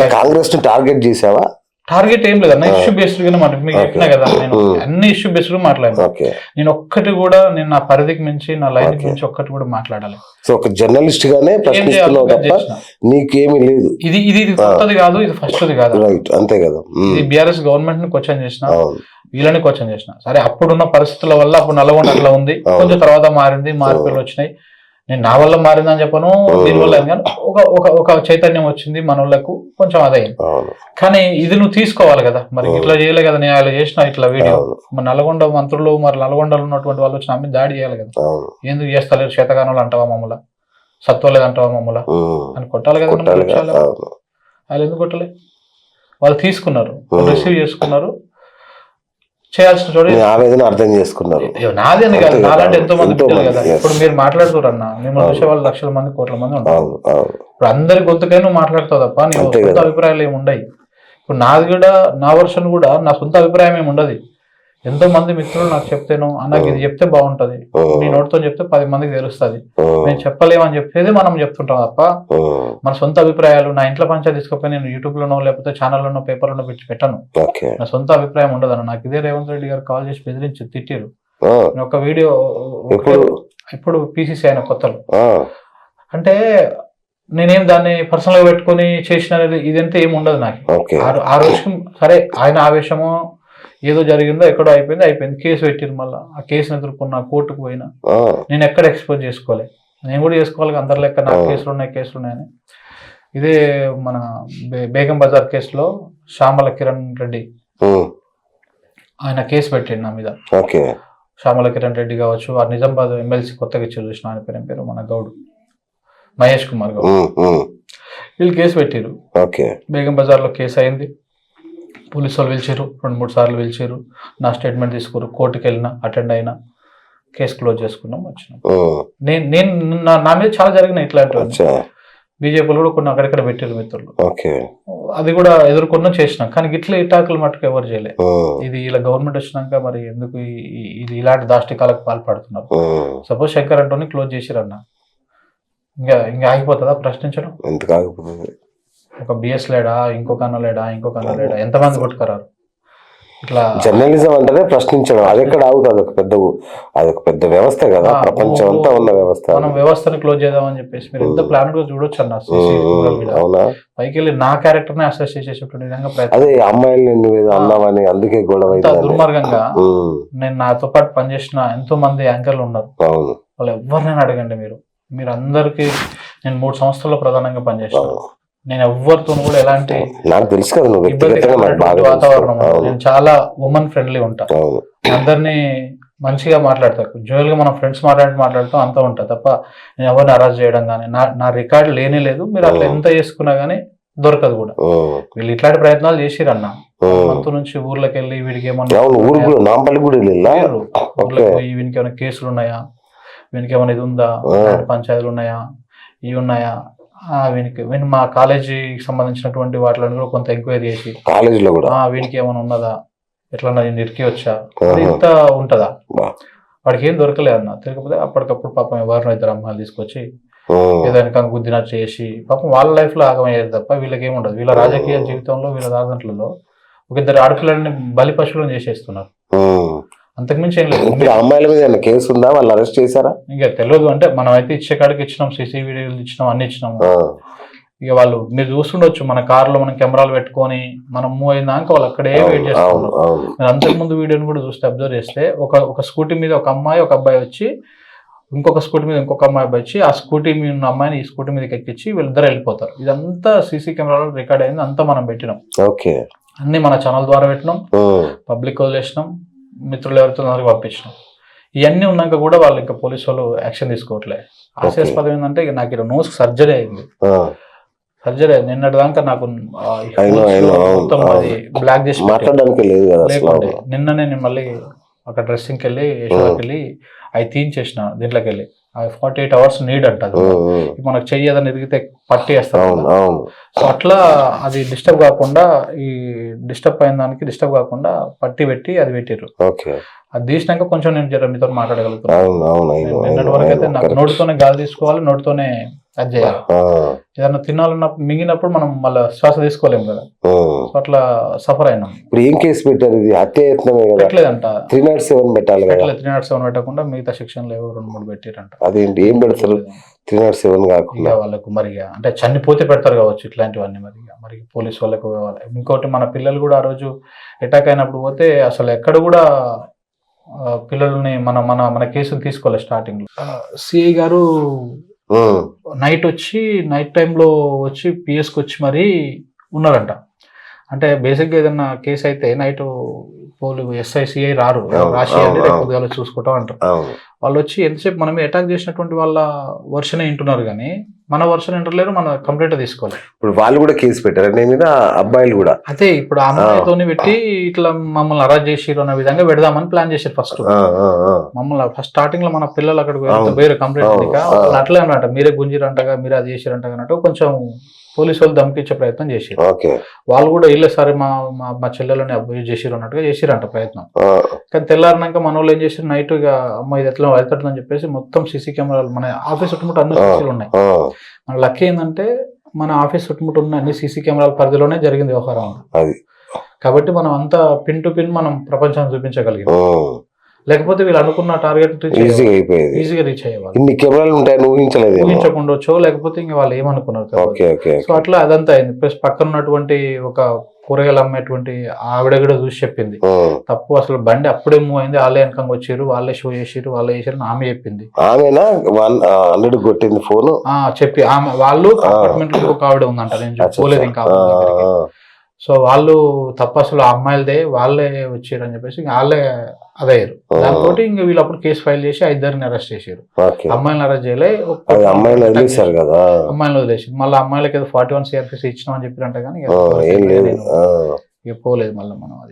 కాంగ్రెస్ని టార్గెట్ చేసావా? టార్గెట్ ఏం లేదు అన్న ఇష్యూ బేస్డ్ గానే మాట మీకు చెప్పినా కదా నేను. అన్ని ఇష్యూ బేస్డ్ మాట్లాడాను. నేను ఒక్కటి కూడా నేను నా పరిధికి మించి నా లైన్. మించి ఒక్కటి కూడా మాట్లాడాలి సో ఒక జర్నలిస్ట్ గానే ప్రశ్నిస్తున్నావు తప్ప. నీకేమీ లేదు. ఇది ఇది కొత్తది కాదు ఇది ఫస్ట్ కాదు. రైట్ అంతే కదా. ఇది బీఆర్ఎస్ గవర్నమెంట్ని క్వశ్చన్ చేసిన వీళ్ళని క్వశ్చన్ చేసిన. సరే అప్పుడున్న పరిస్థితుల వల్ల అప్పుడు నల్గొండ అట్లా ఉంది. కొంచెం తర్వాత మారింది మార్పులు వచ్చినాయి నేను నా వల్ల మారిందని చెప్పను దీని వల్ల ఏం కాదు. ఒక ఒక ఒక చైతన్యం వచ్చింది మన వాళ్ళకు కొంచెం అదైంది కానీ ఇది నువ్వు తీసుకోవాలి కదా. మరి. ఇట్లా చేయలే కదా నేను అలా చేసిన ఇట్లా వీడియో. మరి నల్గొండ మంత్రులు మరి నల్గొండలో ఉన్నటువంటి వాళ్ళు వచ్చి నా మీద దాడి చేయాలి కదా. ఎందుకు చేస్తలేరు? శతగానాలు అంటావా మమ్మల్ని సత్వలేదు అంటావా మమ్మల్ని అని కొట్టాలి కదా వాళ్ళు ఎందుకు కొట్టలే? వాళ్ళు తీసుకున్నారు. రిసీవ్ చేసుకున్నారు. చేయాల్సిన చోట ఆవేదన అర్థం చేసుకున్నారు అయ్యో, నాది అని కాదు. నాలాంటి ఎంతో మంది కదా. ఇప్పుడు మీరు మాట్లాడుతున్నారు అన్న మిమ్మల్ని. చూసే వాళ్ళు లక్షల మంది కోట్ల మంది ఉంటారు ఇప్పుడు అందరి గొంతుకై నువ్వు మాట్లాడతావు తప్ప నీ సొంత. అభిప్రాయాలు ఏమి ఉండవు ఇప్పుడు నాది కూడా నా వర్షన్ కూడా నా సొంత అభిప్రాయం ఏమి ఉండదు ఎంతో మంది మిత్రులు నాకు చెప్తేను అన్నకి ఇది చెప్తే బాగుంటది. నీ నోటితో చెప్తే పది మందికి తెలుస్తుంది. నేను చెప్పలేమని చెప్పేది మనం చెప్తుంటాం తప్ప మన సొంత అభిప్రాయాలు నా ఇంట్లో పంచాయతీ తీసుకుపోయి నేను యూట్యూబ్ లోనో లేకపోతే ఛానల్లోనో పేపర్లోనో పెట్టి పెట్టను. నా సొంత అభిప్రాయం ఉండదు అన్న నాకు ఇదే రేవంత్ రెడ్డి గారు కాల్ చేసి బెదిరించి తిట్టారు. ఒక వీడియో ఇప్పుడు పీసీసీ ఆయన కొత్తలు. అంటే నేనేం దాన్ని పర్సనల్గా పెట్టుకొని చేసిన ఇదంతా ఏమి ఉండదు నాకు. ఆ రోజుకి సరే ఆయన ఆవేశమో ఏదో జరిగిందో ఎక్కడో అయిపోయింది అయిపోయింది. కేసు పెట్టిరు మళ్ళీ. ఆ కేసుని ఎదుర్కొన్న కోర్టుకు పోయినా. నేను ఎక్కడ ఎక్స్పోజ్ చేసుకోవాలి నేను కూడా చేసుకోవాలి అందరి లెక్క నాకు ఆ. కేసులు ఉన్నాయి కేసులు ఉన్నాయని. ఇదే మన బేగం బజార్ కేసులో శ్యామల కిరణ్ రెడ్డి. ఆయన కేసు పెట్టిండు నా మీద. శ్యామల కిరణ్ రెడ్డి కావచ్చు ఆ నిజామాబాద్ ఎమ్మెల్సీ కొత్తగా ఇచ్చారు చూసిన ఆయన పేరు పేరు? మన గౌడ్. మహేష్ కుమార్ గౌడ్. వీళ్ళు కేసు పెట్టిరు. బేగం బజార్లో కేసు అయింది. పోలీసు వాళ్ళు పిలిచారు రెండు మూడు సార్లు పిలిచారు నా స్టేట్మెంట్ తీసుకురు కోర్టుకి వెళ్ళినా అటెండ్ అయినా కేసు క్లోజ్ చేసుకున్నాం వచ్చినాం. నేను నేను నా- మీద చాలా జరిగినాయి ఇట్లాంటివన్నీ. అచ్చా. బీజేపీలు కూడా కొన్ని అక్కడక్కడ పెట్టారు మిత్రులు. అది కూడా ఎదుర్కొన్నా చేసినాం కానీ ఇట్లా ఇటాకులు మట్టుకు ఎవరు చేయలే. ఉమ్, ఇది ఇలా గవర్నమెంట్ వచ్చినాక మరి ఎందుకు ఇది ఇలాంటి దాష్టికాలకు పాల్పడుతున్నారు? సపోజ్ శంకర్ అంటోని క్లోజ్ చేసిరన్న. ఇంకా ఇంకా ఆగిపోతుందా ప్రశ్నించడం? ఎంత కాకపోతుంది ఒక బిఎస్ లేడా ఇంకొక అన్న లేడా ఇంకొక అన్న లేడా ఎంతమంది కొట్టుకరారు? ఇట్లా జర్నలిజం అంటేనే ప్రశ్నించడం. అది ఎక్కడ ఆగుతుంది? అదొక పెద్ద అదొక పెద్ద వ్యవస్థ కదా. ప్రపంచం అంతా ఉన్న వ్యవస్థ మనం వ్యవస్థని క్లోజ్ చేద్దామని చెప్పేసి మీరు ఎంత ప్లాన్గా చూడొచ్చు అన్న అవునా పైకి వెళ్ళి నా క్యారెక్టర్ని అసెస్ చేసేటువంటి విధంగా ప్రయత్నం అదే అమ్మాయిల్ని నువ్వు ఏదో అన్నావని అందుకే గొడవ. దుర్మార్గంగా నేను నాతో పాటు పనిచేసిన ఎంతో మంది యాంకర్లు ఉన్నారు. వాళ్ళు ఎవరినైనా అడగండి మీరు. మీరు అందరికి నేను మూడు సంవత్సరాల్లో ప్రధానంగా పనిచేసాను. నేను ఎవరితో కూడా ఎలాంటి నాకు తెలుసు కదా నువ్వు. వాతావరణం నేను చాలా ఉమెన్ ఫ్రెండ్లీ ఉంటా. అందరినీ మంచిగా మాట్లాడతాను జోయల్గా మనం ఫ్రెండ్స్ మాట్లాడి మాట్లాడుతూ అంతా ఉంటా. తప్ప నేను ఎవరిని అరెస్ట్ చేయడం కానీ నా నా రికార్డు లేనే లేదు. మీరు అట్లా ఎంత చేసుకున్నా గానీ దొరకదు కూడా. వీళ్ళు ఇట్లాంటి ప్రయత్నాలు చేసిరన్న. మంతు నుంచి ఊర్లోకి వెళ్ళి వీడికి ఏమన్నా ఊర్లోకి పోయి వీనికి ఏమైనా కేసులు ఉన్నాయా వీనికి ఏమైనా ఇది ఉందా? పంచాయతీలు ఉన్నాయా ఇవి ఉన్నాయా? వీనికి వీని మా కాలేజీకి సంబంధించినటువంటి వాటిలో కూడా కొంత ఎంక్వైరీ చేసి కాలేజీలో కూడా? ఆ వీనికి ఏమైనా ఉన్నదా? ఎట్లా ఇరికి వచ్చా. ఇంత ఉంటదా. వాడికి ఏం దొరకలే అన్న. తిరగకపోతే అప్పటికప్పుడు పాపం ఎవరినో ఇద్దరు అమ్మాయిలు తీసుకొచ్చి ఏదైనా గుద్దినట్టు చేసి పాపం వాళ్ళ లైఫ్లో ఆగమయ్యేది తప్ప వీళ్ళకి ఏమి ఉండదు. వీళ్ళ రాజకీయ జీవితంలో వీళ్ళ దాంట్లలో ఒక ఇద్దరు ఆడపిల్లల్ని బలి పశువులను చేసేస్తున్నారు. అంతకుమించి ఏం లేదు. ఇప్పుడు అమ్మాయిల మీద ఏమైనా కేసు ఉందా? వాళ్ళు అరెస్ట్ చేశారా? ఇంకా తెలియదు అంటే మనం అయితే ఇచ్చే కాడికి ఇచ్చినాం సీసీ వీడియోలు ఇచ్చినాం అన్ని ఇచ్చినాం. ఇక వాళ్ళు మీరు చూస్తుండొచ్చు మన కార్లో మనం కెమెరాలు పెట్టుకొని మనం మూవ్ అయినాక వాళ్ళు అక్కడే వెయిట్ చేస్తున్నారు మీరు అంతకు ముందు వీడియోని కూడా చూస్తే అబ్జర్వ్ చేస్తే ఒక ఒక స్కూటీ మీద ఒక అమ్మాయి ఒక అబ్బాయి వచ్చి ఇంకొక స్కూటీ మీద ఇంకొక అమ్మాయి అబ్బాయి వచ్చి ఆ స్కూటీ మీద ఉన్న అమ్మాయిని ఈ స్కూటీ మీదకి ఎక్కించి వీళ్ళిద్దరు వెళ్ళిపోతారు. ఇదంతా సీసీ కెమెరాలో రికార్డ్ అయింది అంతా మనం పెట్టినాం. ఓకే. అన్ని మన ఛానల్ ద్వారా పెట్టినాం. పబ్లిక్ వదిలేసినాం. మిత్రులు ఎవరితో ఉన్నారో పంపించినాం. ఇవన్నీ ఉన్నాక కూడా వాళ్ళు ఇంకా పోలీసు వాళ్ళు యాక్షన్ తీసుకోవట్లే. హాస్యాస్పదం ఏంటంటే నాకు ఇక్కడ నోస్ సర్జరీ అయింది. సర్జరీ అయింది. నిన్నటి దాకా నాకు మొత్తం. అది బ్లాక్ చేసి లేకుండే. నిన్ననే నేను మళ్ళీ అక్కడ డ్రెస్సింగ్కి వెళ్ళి వెళ్ళి అవి తీయించేసిన దీంట్లోకి వెళ్ళి. ఫార్టీ ఎయిట్ అవర్స్ నీడ్ అంట అది. ఉమ్, ఉమ్. మనకు చెయ్యి ఏదైనా ఇరిగితే పట్టి వేస్తారు అవును కదా. అవును సో అట్లా అది డిస్టర్బ్ కాకుండా ఈ డిస్టర్బ్ అయిన దానికి డిస్టర్బ్ కాకుండా పట్టి పెట్టి అది పెట్టారు అది తీసినాక కొంచెం నేను మీతో మాట్లాడగలుగుతాను నిన్నటి వరకు అయితే నాకు. నోటితోనే గాలి తీసుకోవాలి నోటితోనే అది చేయాలి. ఆ, ఏదైనా తినాలన్నప్పుడు మింగినప్పుడు మనం మళ్ళీ శ్వాస తీసుకోలేము కదా. అట్లా సఫర్ అయినాం. ఇప్పుడు ఏం కేసు పెట్టారు ఇది? హత్యాయత్నమే కదా. పెట్టలేదంట. త్రీ నాట్ సెవెన్ పెట్టాలి పెట్టలేదు త్రీ నాట్ సెవెన్ పెట్టకుండా మిగతా సెక్షన్లు ఏవో రెండు మూడు పెట్టిరంట. అదేంటి? ఏం పెడతారు? త్రీ నాట్ సెవెన్ కాకుండా. వాళ్ళకు మరి ఇక అంటే చనిపోతే పెడతారు కావచ్చు ఇట్లాంటివన్నీ మరి ఇక. మరి పోలీస్ వాళ్ళకు ఇంకోటి మన పిల్లలు కూడా ఆ రోజు అటాక్ అయినప్పుడు పోతే అసలు ఎక్కడ కూడా పిల్లల్ని మన మన మన కేసులు తీసుకోవాలి స్టార్టింగ్లో. సిఐ గారు నైట్ వచ్చి నైట్ టైంలో వచ్చి పిఎస్కి వచ్చి మరి ఉన్నారంట. అంటే బేసిక్గా ఏదన్నా కేసు అయితే నైట్ పోలీ ఎస్ఐ సిఐ రారు. రాసి అంటే రేపు చూసుకుంటాం అంటారు. వాళ్ళు వచ్చి ఎంతసేపు మనమే అటాక్ చేసినటువంటి వాళ్ళ వర్షన్ వింటున్నారు కానీ మన వర్షన్ వింటలేరు మన కంప్లైంట్ తీసుకోవాలి ఇప్పుడు వాళ్ళు కూడా కేసు పెట్టారు. మీద అబ్బాయిలు కూడా. అదే ఇప్పుడు ఆ అమ్మాయితోని పెట్టి ఇట్లా మమ్మల్ని అరెస్ట్ చేసిరు అన్న విధంగా పెడదామని ప్లాన్ చేశారు ఫస్ట్. మమ్మల్ని ఫస్ట్ స్టార్టింగ్లో మన పిల్లలు అక్కడికి అవును. వేరే కంప్లైంట్ అట్లే అన్నమాట. మీరే గుంజిరంటగా మీరే అది చేసిరంటగా అన్నట్టు కొంచెం పోలీసు వాళ్ళు దమ్కిచ్చే ప్రయత్నం చేసారు వాళ్ళు కూడా ఇల్లే సరే మా మా చెల్లెలని అబ్యూజ్ చేసిరు అన్నట్టుగా చేసిరంట ప్రయత్నం. కానీ తెల్లారినాక మన వాళ్ళు ఏం చేసారు నైట్ ఇక అమ్మాయి ఇది ఎట్లా వెళ్తాడని చెప్పేసి మొత్తం సీసీ కెమెరాలు మన ఆఫీస్ చుట్టుముట్టు అన్ని సీసీలు ఉన్నాయి. మన లక్ ఏంటంటే మన ఆఫీస్ చుట్టుముట్టు ఉన్న అన్ని సీసీ కెమెరాల పరిధిలోనే జరిగింది వ్యవహారం అది. కాబట్టి మనం అంతా పిన్ టు పిన్ మనం ప్రపంచాన్ని చూపించగలిగాం. లేకపోతే వీళ్ళు అనుకున్న టార్గెట్ ఈజీగా అయిపోయేది. ఈజీగా రీచ్ అయ్యేవాళ్ళు. ఇన్ని కెమెరాలు ఉంటాయని ఊహించలేదేమో. ఊహించకుండొచ్చో లేకపోతే ఇంకా వాళ్ళు ఏమనుకున్నారు సో అట్లా అదంతా అయింది. ప్లస్ పక్కన ఉన్నటువంటి ఒక కూరగాయలు అమ్మేటువంటి ఆవిడ కూడా చూసి చెప్పింది. తప్పు అసలు బండి అప్పుడే మూవ్ అయింది వాళ్ళే వెనకంగా వచ్చారు వాళ్ళే షో చేసారు వాళ్ళే అని ఆమె చెప్పింది. ఆమెనా? హండ్రెడ్ కొట్టింది ఫోన్ ఆ చెప్పి ఆమె వాళ్ళు అపార్ట్మెంట్లో ఒక ఆవిడ ఉందంట నేను పోలేదు ఇంకా. సో వాళ్ళు తప్పు అసలు ఆ అమ్మాయిలదే వాళ్ళే వచ్చారు అని చెప్పేసి వాళ్ళే అదయ్యారు. దాంతో ఇంక వీళ్ళు అప్పుడు కేసు ఫైల్ చేసి ఆ ఇద్దరిని అరెస్ట్ చేశారు. ఓకే. అమ్మాయిని అరెస్ట్ చేయలే వదిలేశారు కదా. అమ్మాయిని వదిలేసి మళ్ళీ అమ్మాయిలకి ఏదో ఫార్టీ వన్ సిఆర్పీస్ ఇచ్చినాం అని చెప్పారంట కానీ ఏం లేదు. ఇక పోలేదు మళ్ళీ మనం అది.